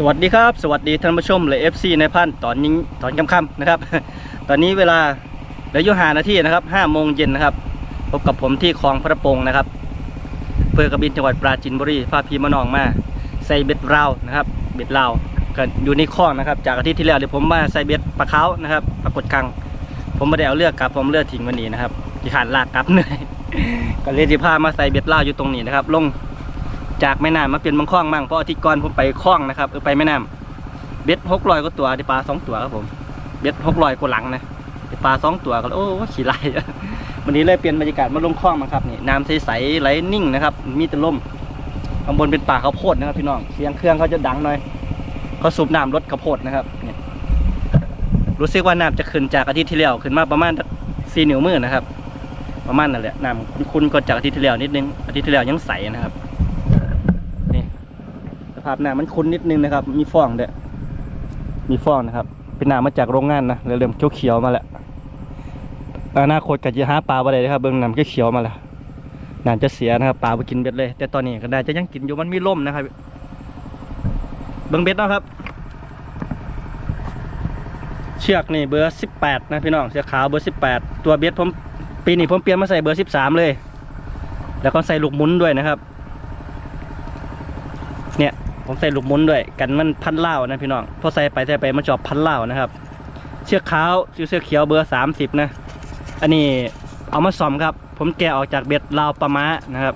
สวัสดีครับสวัสดีท่านผู้ชมและ FC ในพันตอนนี้ตอนค่ำๆนะครับ ตอนนี้เวลาเหลืออยู่หานาทีนะครับ5โมงเย็นนะครับพบกับผมที่คลองพระปงนะครับเพื่อกบินจังหวัดปราจีนบุรีพาพีมานองมาใส่เบ็ดราวนะครับ เบ็ดราวก็อยู่ในคลองนะครับ จากอาทิตย์ที่แล้วเดี๋ยวผมมาใส่เบ็ดปลาเขานะครับปรากฏคัง ผมไม่ได้เอาเลือกกลับผมเลือกทิ้งวันนี้นะครับที่ขาดลากกลับเหนื่อยก็เลยที่พามาใส่เบ็ดราวอยู่ตรงนี้นะครับลง จากแม่น้ำมาเปลี่ยนบางคลองมั่งเพราะอาทิตย์ก่อนผมไปคลองนะครับเออไปแม่น้ำเบ็ดหกลอยก็ตัวได้ปลาสองตัวครับผมเบ็ดหกลอยกว่าหลังนะได้ปลาสองตัวก็โอ้ขี่ไหลวันนี้เลยเปลี่ยนบรรยากาศมาลงคลองมาครับนี่น้ำใสๆไหลนิ่งนะครับ มีแต่ลมข้างบนเป็นป่าข้าวโพดนะครับพี่น้องเสียงเครื่องเขาจะดังหน่อยเขาสูบน้ำรถข้าวโพดนะครับเนี่ยรู้สึกว่าน้ำจะขึ้นจากอาทิตย์ที่แล้วขึ้นมาประมาณสี่นิ้วมือนะครับ ประมาณนั่นแหละน้ำคุ้นๆก็จากอาทิตย์ที่แล้วนิดนึงอาทิตย์ที่แล้วยังใสนะครับาพน้ำมันคุ้นนิดนึงนะครับ มีฟองเด้มีฟองนะครับ เป็นน้ำมาจากโรงงานนะเริ่มเขียวๆมาแล้วอนาคตก็จะหาปลาบ่ได้เลยครับเบิ่งน้ำเขียวๆมาแล้วน้ำจะเสียนะครับปลาไปกินเบ็ดเลย แต่ตอนนี้ก็ได้จะยังกินอยู่มันมีลมนะครับ เบิ่งเบ็ดนะครับ เชือกนี่เบอร์สิบแปดนะพี่น้องเชือขาวเบอร์สิบแปดตัวเบ็ดผมปีนี้ผมเปลี่ยนมาใส่เบอร์สิบสามเลย แล้วก็ใส่ลูกมุนด้วยนะครับ ผมใส่ลูกมุนด้วย กันมันพันเล่านะพี่น้องพอใส่ไปใส่ไปมันจอบพันเล่านะครับ เชือกขาวเชือกเขียวเบอร์สามสิบนะ อันนี้เอามาซ่อมครับ ผมแกะออกจากเบ็ดลาวปลามานะครับ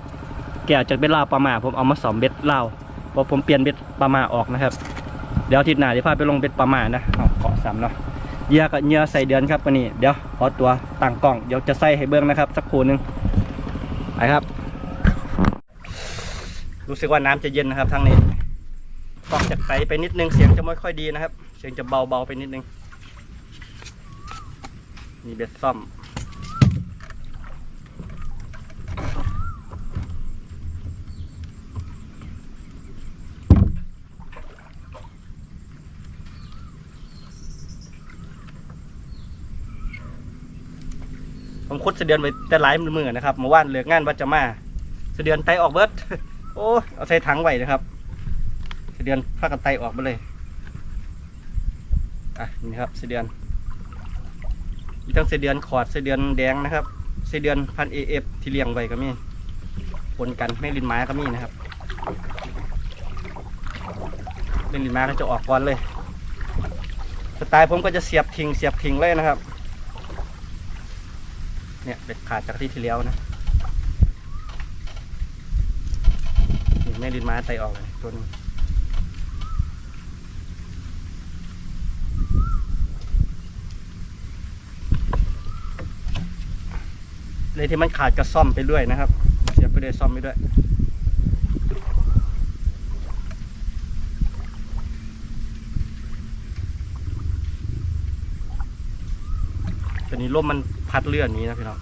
แกะออกจากเบ็ดลาวปลามาผมเอามาซ่อมเบ็ดลาวพราะผมเปลี่ยนเบ็ดปลามาออกนะครับ เดี๋ยวทิตย์หน้าจะพาไปลงเบ็ดปลามานะเอาเกาะซ้ำเนาะเยื่อกับเยื่อใส่เดือนครับวันนี้เดี๋ยวขอตัวตั้งกล้องเดี๋ยวจะใส่ให้เบิ้องนะครับ สักครู่นึงไปครับ รู้สึกว่าน้ำจะเย็นนะครับทางนี้ กองจะไกลไปนิดนึงเสียงจะไม่ค่อยดีนะครับ เสียงจะเบาๆไปนิดนึงมีเบ็ดซ่อมผมคุดเสเดือนไว้แต่หลายมือนะครับเมื่อวานเหลืองานวัดจะมาเสเดือนไตออกเบิดโอ้เอาใส่ถังไหวนะครับ เสเดือนพากันไตออกมาเลย อะนี่ครับเสเดือนมีทั้งเสเดือนขอดเสเดือนแดงนะครับเสเดือนพันเอฟที่เลี้ยงไว้ก็มีปนกันไม่ลินไม้ก็มีนะครับเล่นลินไม้ก็จะออกก่อนเลยสไตล์ผมก็จะเสียบทิ้งเสียบทิ้งเลยนะครับ เนี่ยเด็ดขาดจากที่ที่แล้วนะนี่แม่ดินไม้ไตออกเลยตัวนึ เลยที่มันขาดก็ซ่อมไปด้วยนะครับ เสียบไปด้วยซ่อมไปด้วยตัวนี้ลมมันพัดเลื่อนนี้นะพี่น้อง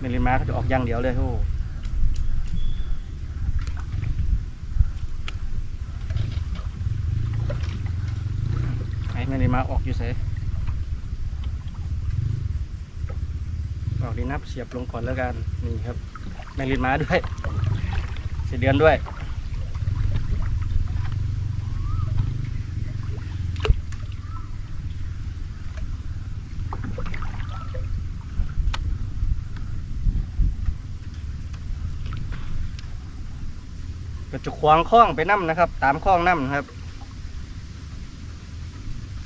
เมลินมาเขาจะออกอย่างเดียวเลยโอ้ไอ้เมาออกอยู่เสยออกดีนับเสียบลงก่อนแล้วกันนี่ครับแมงลินมาด้วยเสียเดือนด้วยก็จะควางคล้องไปน้ำนะครับ ตามคล้องน้ำนะครับ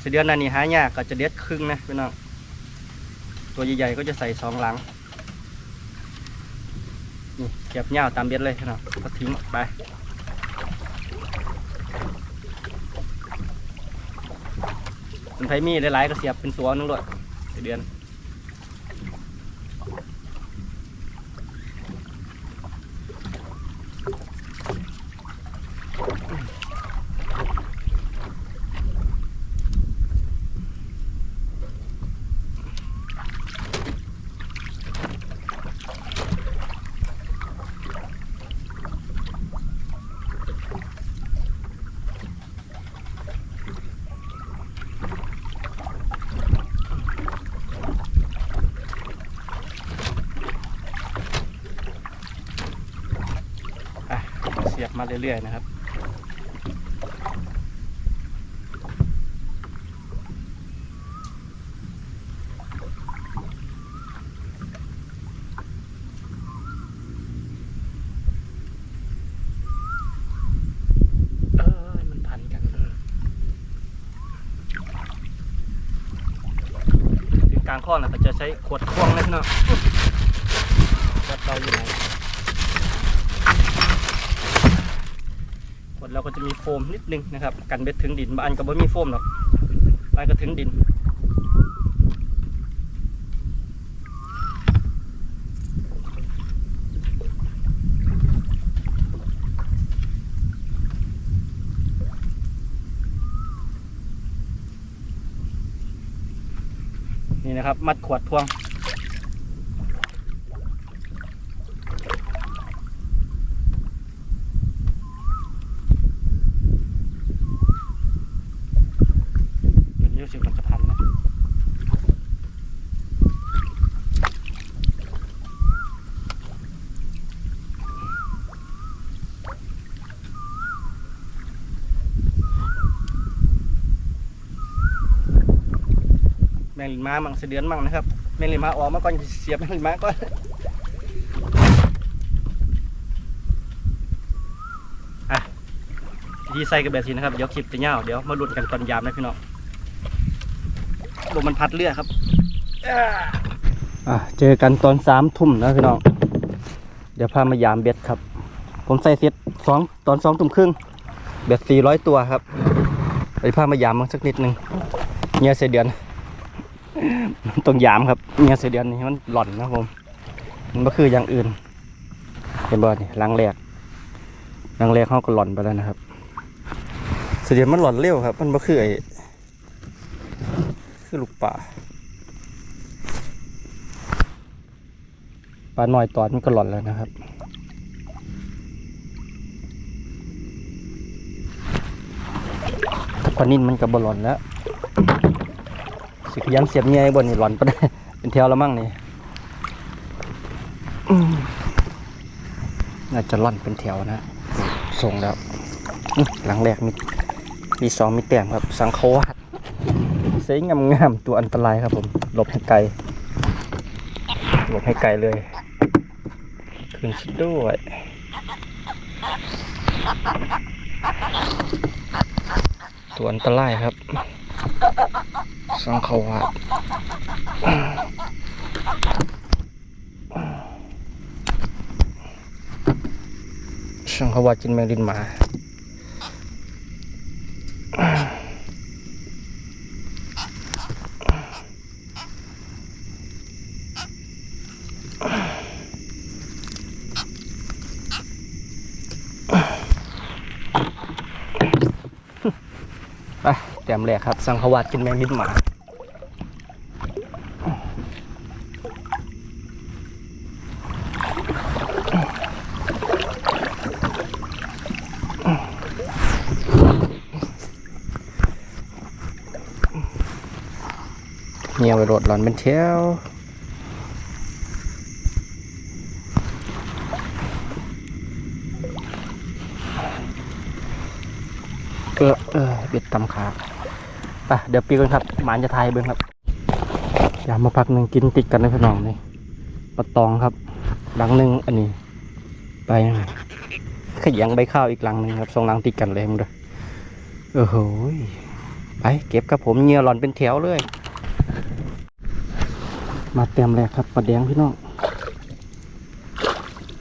เสียเดือนนันนี่หายากก็จะเด็ดครึ่งนะพี่น้องตัวใหญ่ๆก็จะใส่สองหลังนี่เก็บเงาตามเบ็ดเลยพี่น้องก็ทิ้งไปเป็นไผมีหลายๆก็เสียบเป็นตัวนึงด้วยเสียเดือน เรื่อยๆนะครับ เออมันพันกันถึงกลางข้อนะก็จะใช้ขวดควงเล็กเนาะวัดเราอยู่ไหนขว ดเราก็จะมีโฟมนิดนึงนะครับ กันเบ็ดถึงดินบางอันก็ไม่มีโฟมหรอกบางอันก็ถึงดินนี่นะครับ มัดขวดพวง ตัวนี้รู้สึกมันจะพันนะ แม้ามั่งเสยเดือนมั่งนะครับแมงลิม้าออกมาก่อนเสียบแมงลิม้าก่อนอะวิธีใส่กระแบบสีนะครับเดี๋ยวคลิปจะยาเดี๋ยวมาลุ้นกันตอนยามนะพี่น้องลมมันพัดเรือครับอะเจอกันตอนสามทุ่มนะพี่น้องเดี๋ยวพามายามเบ็ดครับ ผมใส่เซตสองตอนสองทุ่มครึ่งเบ็ดสี่ร้อยตัวครับ ไปพามายามมันสักนิดหนึ่งเงียเสียเดือน ต้องยามครับเงียเสียเดือนนี้มันหล่อนนะผมมันก็คืออย่างอื่นเห็นบ่นี่ลังแรกลังแรกเขาก็หล่อนไปแล้วนะครับเสียเดือนมันหล่อนเร็วครับ มันก็คือไอ้คือลูกป่าปลาหน่อยตอนมันก็หล่อนแล้วนะครับปลานิ่นมันก็บหล่อนแล้ว สิขยันเสียบเงี้ยบนนี่หลอนไปได้เป็นแถวแล้วมั่งนี่น่าจะล่อนเป็นแถวนะส่งแล้วหลังแรกมีมีสองมีแต้มครับ สังเขาวาดเซ็งงามๆตัวอันตรายครับผมหลบให้ไกลหลบให้ไกลเลยคืนชิดด้วยตัวอันตรายครับ สังเขาวาดสังเขาวาดกินแมงดินหมาไปแต้มแรกครับ สังขวาดกินแมงดินหมา ยวไปรถหลอนเป็นเที่ยวเออเออเบ็ดตำขาไปเดี๋ยวปีกันครับ หมานจะทายเบิ้งครับอยากมาพักหนึ่งกินติดกันในพี่น้องนี่ปลาตองครับ หลังหนึ่งอันนี้ ไปขยังใบข้าวอีกหลังหนึ่งครับสองหลังติดกันเลยมึงเด้อโอ้โหยไปเก็บครับผมเงียหลอนเป็นแถวเลย มาเต็มแรกครับปลาแดงพี่น้อง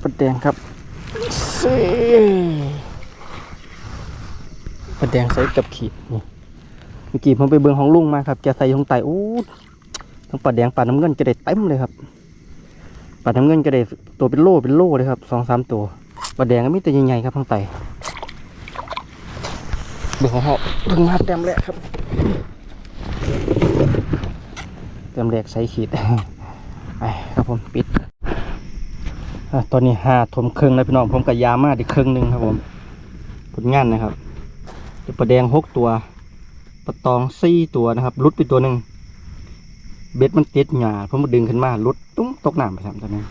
ปลาแดงครับปลาแดงใส่กับขีดนี่เมื่อกี้ผมไปเบิ่งของลุงมาครับแกใส่ของไตโอ้ทั้งปลาแดงปลาน้ำเงินจะได้เต็มเลยครับปลาน้ำเงินจะได้ตัวเป็นโล่เป็นโล่เลยครับสองสามตัวปลาแดงก็มีแต่ใหญ่ๆครับทั้งไตเบิ่งของเขาเบิ่งมาเต็มแรกครับ เติมแรกใส่ขีดไปครับผมปิดตอนนี้หาทมครึ่งแล้วพี่น้องผมกับยามาอีกครึ่งหนึ่งครับผมผลงานนะครับจะปลาแดงหกตัวปลาตองสี่ตัวนะครับรุดไปตัวหนึ่งเบ็ดมันติดหยาผมมาดึงขึ้นมารุดตุ้งตกน้ำไปสามตัวนี้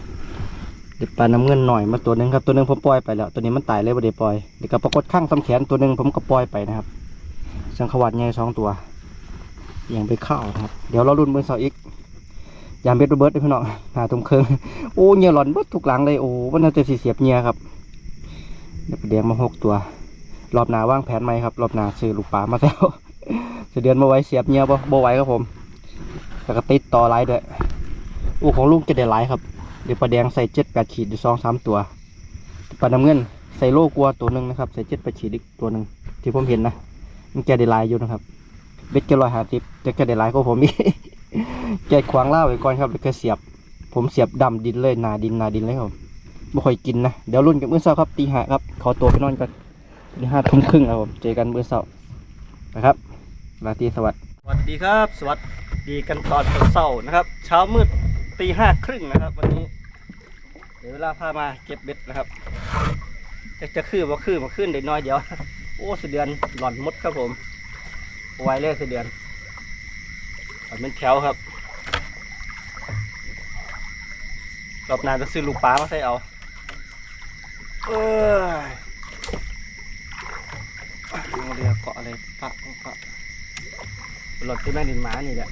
ได้ปลาน้ำเงินหน่อยมาตัวหนึงครับตัวหนึงผมปล่อยไปแล้ว ตัวนี้มันตายเลยบ่ได้ปล่อยเดี๋ยวก็ปรากฏข้างสำแขนตัวหนึงผมก็ปล่อยไปนะครับ สังขวัดใหญ่สองตัว ยังไปเข้านะครับ เดี๋ยวเราลุ้นเบอร์เสาอีกยามเบ็ดระเบิดเด้อพี่น้องหาทุ่มครึ่งโอ้เงียหลอนเบิดทุกหลังเลยโอ้วันน่าจะสีเสียบเงียครับเดี๋ยวไปเลี้ยงมาหกตัว รอบหนาว่างแผนไหมครับ รอบหนาซื้อลูกปลามาแล้วจะเดือนมาไว้เสียบเงียบ่บ่ไหวครับผมแล้วก็ติดต่อไลน์ด้วยอู้ของลุงจะได้หลายครับ เดี๋ยวปลาแดงใส่เจ็ดแปดขีดอยู่สองสามตัวปลาน้ำเงินใส่โลกลัวตัวหนึ่งนะครับ ใส่เจ็ดแปดขีดอีกตัวหนึ่งที่ผมเห็นนะมันแกได้หลายอยู่นะครับ เบ็ดแกลอยหาติบจะแกได้หลายกว่าผมอีกแกขวางล่าไว้ก่อนครับแล้วก็เสียบ ผมเสียบดำดินเลยนาดินนาดินเลยครับไม่ค่อยกินนะ เดี๋ยวรุ่นกับมื้อเช้าครับตีห้าครับขอตัวไปนอนก่อนตีห้าทุ่มครึ่งครับผมเจอกันมื้อเช้านะครับราตรีสวัสดิ์สวัสดีครับ สวัสดีกันตอนเช้าๆนะครับ เช้ามืดตีห้าครึ่งนะครับ วันนี้เดี๋ยวเวลาพามาเก็บเบ็ดนะครับจะจะคือว่าคือมาขึ้นเด็กน้อยเดี๋ยว โอ้เสเดือนหล่อนมดครับผม ไวเลยสเดือนมันเป็นแถวครับรอบหน้าจะซื้อลูกปลามาใส่เอาเออเอาเรือเกาะอะไรปะปะหลดที่แม่ดินหมานี่แหละ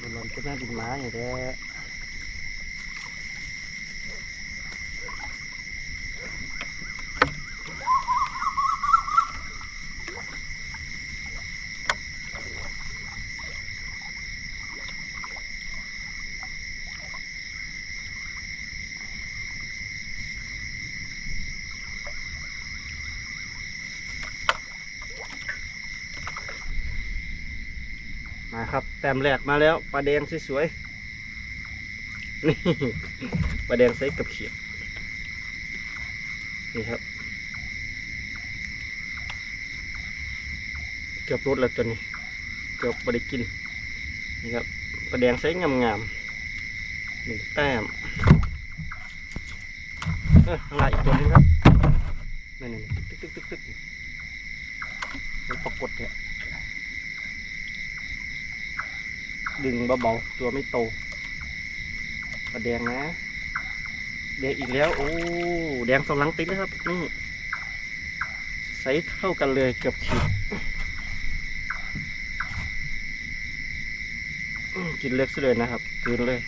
มันหล่น ที่แม่ดินหมาอย่างเด้มาครับ แต้มแรกมาแล้วปลาแดงสวยๆ นี่ปลาแดงใส่กับเขียดนี่ครับ เกือบรดแล้วตัวนี้ เกือบไม่ได้กิน นี่ครับปลาแดงใส่งามๆหนึ่งแต้มเออข้างหลังอีกตัวนึงครับนี่นี่ตึ๊กตึ๊กตึ๊กตึ๊กมันปรากฏเนี่ยดึงเบาๆตัวไม่โต ปลาแดงนะ แดงอีกแล้ว โอ้ แดงสองหลังติดแล้วครับนี่ไซส์เท่ากันเลยเกือบขีดกินเล็กซะเลยนะครับกินเลย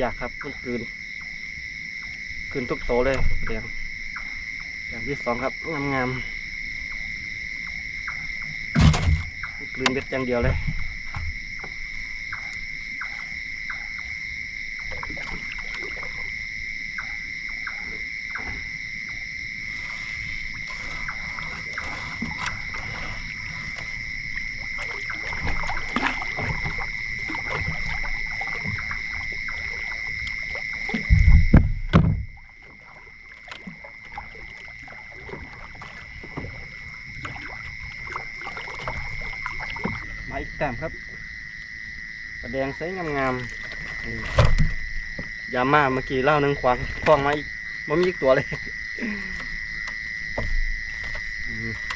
ยากครับมันคืนคืนทุกโตเลยแดงอย่างที่สองครับงามงามคืนเบ็ดอย่างเดียวเลย มาอีกแต้มครับปลาแดง ไซส์งามๆยามาเมื่อกี้เล่าหนึ่งควางควางมาอีกมันมีอีกตัวเลย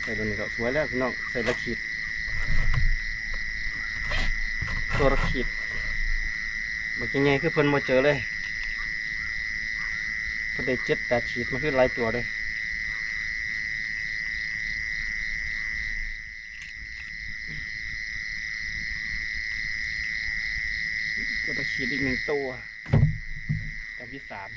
ใส่ตัวนี้ก็สวยแล้วพี่น้องใส่ละขีดตัวละขีดมันยังไงคือเพิ่นมาเจอเลยเพิ่นได้เจ็ดแปดขีดมันคือหลายตัวเลย ก็ ตะขีดอีกหนึ่งตัวแต่มที่สาม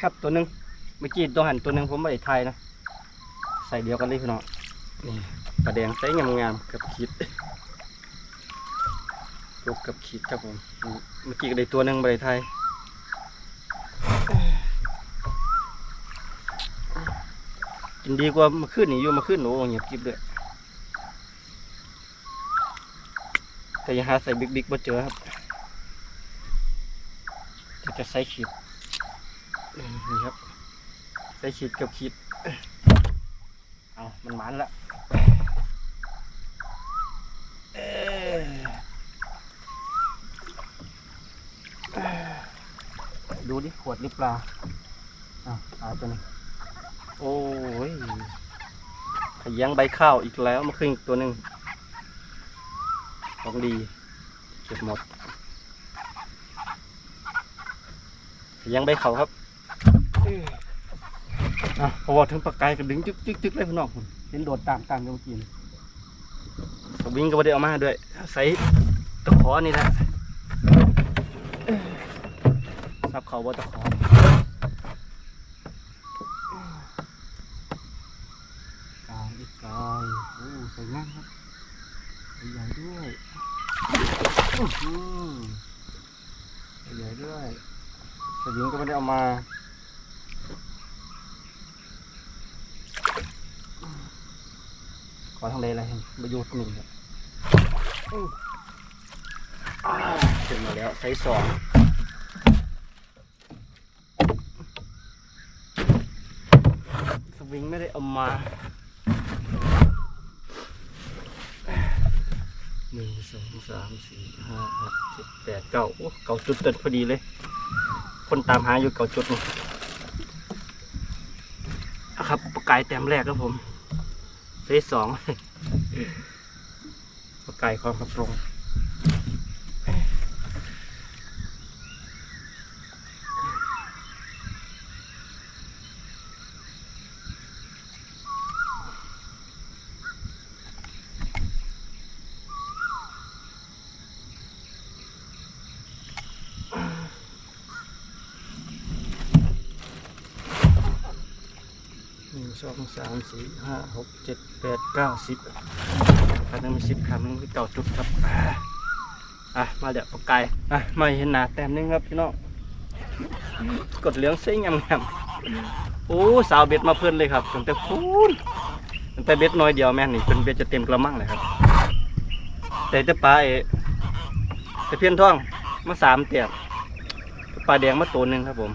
ครับตัวหนึ่งเมื่อกี้ตัวหันตัวหนึ่งผมไม่ได้ไทยนะ ใส่เดียวกันเลยพี่น้องนี่ปลาแดงใส่งามๆกับขีดยกกับขีดครับผมเมื่อกี้ก็ได้ตัวหนึ่งไม่ได้ไทย กินดีกว่ามาขึ้นนี่อยู่มาขึ้นหนูเงียบกิบเลยแต่ยังหาใส่บิ๊กบิ๊กบ่เจอครับจะจะใส่ขีดนี่ครับ ใส่ขีดกับขีดเอามันมันละดูดิขวดหรือเปล่าอ้าวเอาตัวนี้ โอ้ยขยังใบข้าวอีกแล้วมาขึ้นอีกตัวหนึ่งของดีเก็บหมดขยังใบเขาวครับอะพอว่าถึงปากกายก็ดึงจึ๊กจึ๊กจึ๊กเลยพี่น้องผมเห็นโดดตามตามเมื่อกี้นี่สวิงก็ไม่ได้เอามาด้วยใส่ตะขอนี่แหละซับเขาบ่าตะขอ กายอีกกายโอ้สวยงามครับใหญ่ด้วยอื้อหือใหญ่ด้วยสวิงก็ไม่ได้เอามาขอทางใดอะไรประโยชน์หนึ่งเนี่ยอื้ออ่าขึ้นมาแล้วไซส์สองสวิงไม่ได้เอามา หนึ่ง สองสามสี่ห้าหกเจ็ดแปดเก้าโอ้เก้าจุดเต็มพอดีเลย คนตามหาอยู่เก้าจุดนี่อะครับปลากายแต้มแรกครับผมเฟสสองปลากายความกระโปรงหนึ่ง สามสี่ห้าหกเจ็ดแปดเก้าสิบคันนึงมีสิบคำนึงมีเก้าจุดครับอะมาเดี๋ยวปลากายอะมาเห็นหนาแต้มนึงครับพี่น้องกดเหลืองซิ่งงามๆโอ้สาวเบ็ดมาเพิ่อนเลยครับตั้งแต่พูนตั้งแต่เบ็ดน้อยเดียวแม่นนี่เป็นเบ็ดจะเต็มกระมังเลยครับ แต่จะปลาเอแต่เพี้ยนท่องมาสามเตียบปลาแดงมาตัวหนึ่งครับผม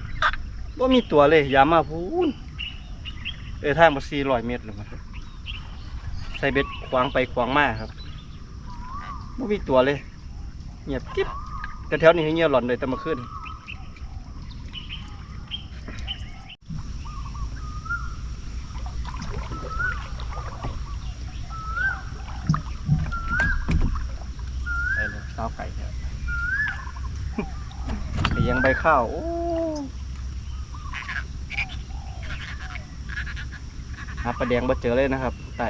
ว่ามีตัวเลยยามาพูน เออทางมาสี่ร้อยเมตรเลยครับใส่เบ็ดขวางไปขวางมาครับว่มีตัวเลยเงียบกิ๊บแต่แถวนี้เงียบหล่อนเลยแต่มาขึ้นไปเลยข้าวไก่เนี่ยไปยังใบข้าวโอ้ หาปลาแดงมาเจอเลยนะครับใต้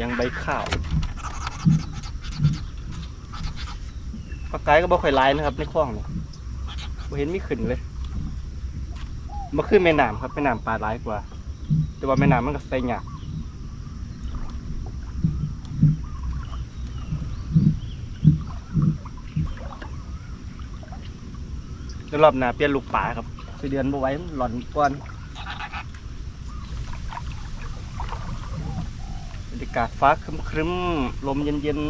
ยังใบข้าวปลาไก่ก็บ่ค่อยลายนะครับในคลองเนี่ยเห็นมีขึ้นเลยมาขึ้นแม่น้ำครับแม่น้ำปลาหลายกว่า แต่ว่าแม่น้ำมันก็ใส่ยาก ดี๋ยวรอบหน้าเปลี่ยนลูกป่าครับสิเดือนบ่ไหว้หล่อนก่อนบรรยากาศฟ้าครึ้มๆลมเย็นๆ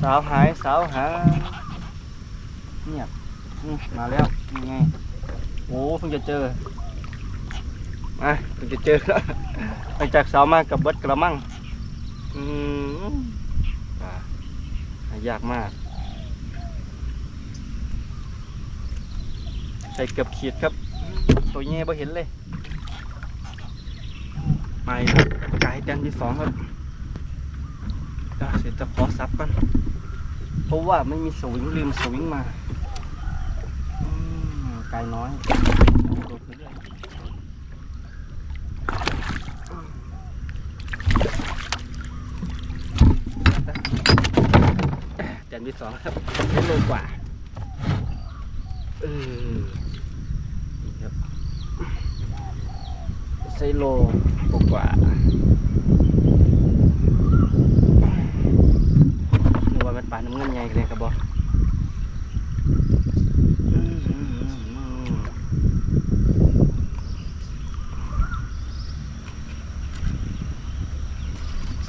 สาวหายสาวหาเงียบมาแล้วยังไงโอ้เพิ่งจะเจอมาเพิ่งจะเจอแล้วหลังจากสาวมากับเบิดกระมังอืมายากมากใส่เกือบขีดครับ ตัวเงี้ยบ่เห็นเลยมาอีกครับไก่แดนที่สองครับอะเสร็จจะขอซับกันเพราะว่าไม่มีสวิงลืมสวิงมาไกลน้อยโดดไปเรื่อยแจนที่สองครับได้โลกว่าเออครับไซโลกว่านึกว่ามันปลาน้ำเงินใหญ่เลยครับบออืมอืมอืมอืม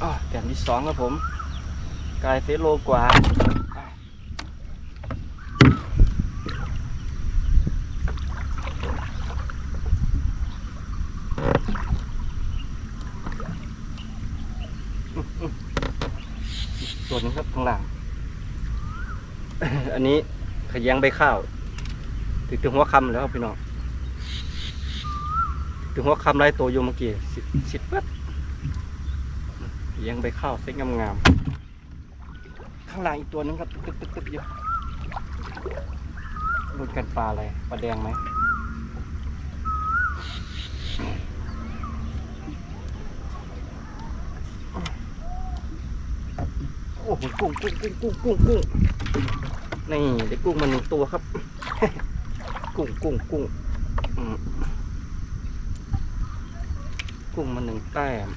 อ๋อแกนที่สองครับผม กายเซโลกว่า ตัวหนึงครับ ข้างหลังอันนี้ขยังใบข้าวถึงถึงหัวคำแล้วพี่น้อง ถึงหัวคำไรตัวอยู่เมื่อกี้สิสิบเปิดขยังใบข้าวเส้นงามๆ ข้างหลังอีกตัวนึงครับตึ๊กตึ๊กตึ๊กอยู่รุนกันปลาอะไร ปลาแดงไหม โอ้โหกุ้งกุ้งกุ้งกุ้งกุ้งกุ้งนี่ได้กุ้งมาหนึ่งตัวครับ กุ้งกุ้งกุ้งกุ้งมาหนึ่งแต้ม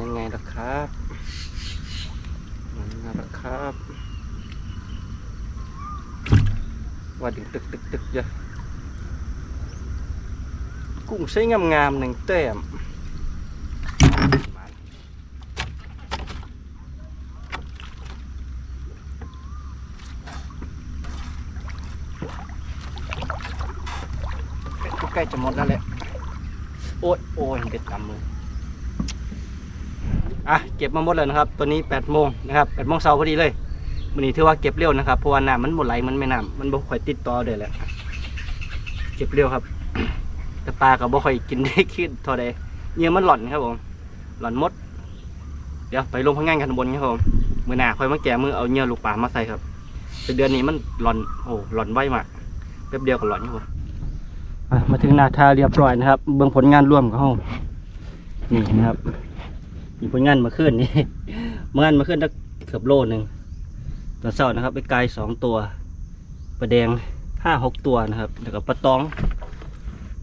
ยังไงล่ะครับยังไงล่ะครับว่าดึงตึกตึกตึกเยอะกุ้งใช้งามๆหนึ่งแต้ม ใกล้จะหมดแล้วแหละ โอ้ยโอ้ยเด็ดกำมืออะเก็บมาหมดแล้วนะครับ ตัวนี้8โมงนะครับ8โมงเช้าพอดีเลยวันนี้ถือว่าเก็บเร็วนะครับเพราะว่าน้ำมันหมดไหลมันไม่น้ำมันบ่ค่อยติดต่อเด้แหละเก็บเร็วครับ แต่ปลาก็บ่ค่อยกินได้ขึ้นเท่าใดเหยื่อมันหล่อนครับผมหล่อนมด เดี๋ยวไปลงพังงานกันข้างบนครับผมมือหน้าค่อยมาแกะมือเอาเหยื่อลูกปลามาใส่ครับแต่เดือนนี้มันหล่อนโอ้หล่อนไวมากแป๊บเดียวก็หล่อนครับผม มาถึงนาทาเรียบร้อยนะครับ เบื้องผลงานร่วมกับห้องนี่นะครับมีผลงานมาขึ้นนี่เมื่องานมาขึ้นตั้งเกือบโลหนึ่งตอนเช้านะครับไปไกลสองตัวปลาแดงห้าหกตัวนะครับแล้วก็ปลาตอง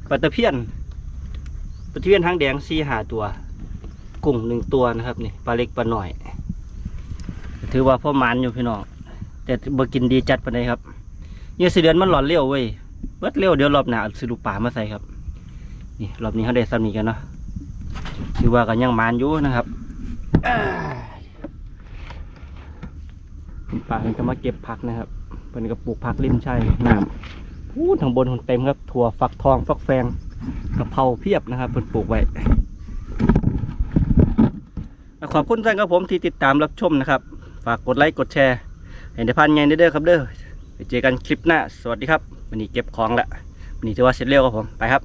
ปลาตะเพียนปลาตะเพียนทางแดงสี่หาตัวกุ้งหนึ่งตัวนะครับนี่ปลาเล็กปลาหน่อย ถือว่าพ่อหมันอยู่พี่น้องแต่บ่กินดีจัดปานใดครับเนี่ยสิเดือนมันหลอนเร็วเว้ย บิดเร็วเดี๋ยวรอบหน้าอาซื้อลูกป่ามาใส่ครับ นี่รอบนี้เขาได้ซ้ำนี้กันเนาะคือว่ากันยังมานอยู่นะครับคุณป่าเพิ่นก็มาเก็บผักนะครับเพิ่นก็ปลูกผักริมชายน้ำพูดทางบนคนเต็มครับถั่วฝักทองฟักแฟงกะเพราเพียบนะครับเพิ่นปลูกไว้ขอบคุณท่านครับผมที่ติดตามรับชมนะครับ ฝากกดไลค์กดแชร์ให้ได้พันไงเด้อครับเด้อไปเจอกันคลิปหน้า สวัสดีครับ วันนี้เก็บของละวันนี้ถือว่าเสร็จเร็วครับผมไปครับ